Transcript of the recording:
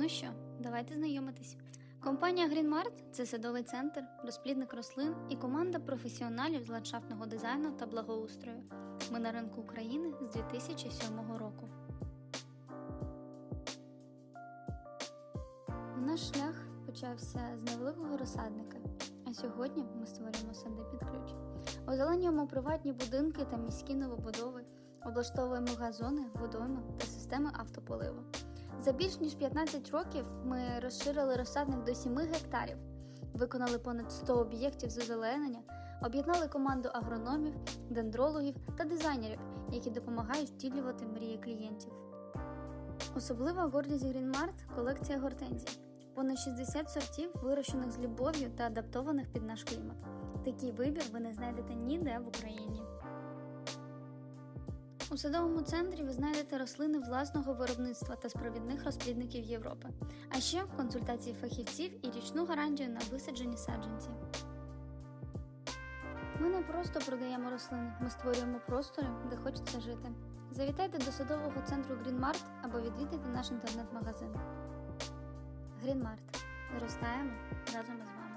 Ну що, давайте знайомитись. Компанія Greenmart – це садовий центр, розплідник рослин і команда професіоналів з ландшафтного дизайну та благоустрою. Ми на ринку України з 2007 року. Наш шлях почався з невеликого розсадника, а сьогодні ми створюємо сади під ключ. Озеленюємо приватні будинки та міські новобудови, облаштовуємо газони, водойми та системи автополиву. За більш ніж 15 років ми розширили розсадник до 7 гектарів, виконали понад 100 об'єктів з озеленення, об'єднали команду агрономів, дендрологів та дизайнерів, які допомагають втілювати мрії клієнтів. Особлива гордість Greenmart – колекція гортензій. Понад 60 сортів, вирощених з любов'ю та адаптованих під наш клімат. Такий вибір ви не знайдете ніде в Україні. У садовому центрі ви знайдете рослини власного виробництва та з провідних розплідників Європи, а ще консультації фахівців і річну гарантію на висаджені саджанці. Ми не просто продаємо рослини, ми створюємо простори, де хочеться жити. Завітайте до садового центру Greenmart або відвідайте наш інтернет-магазин. Greenmart. Виростаємо разом із вами.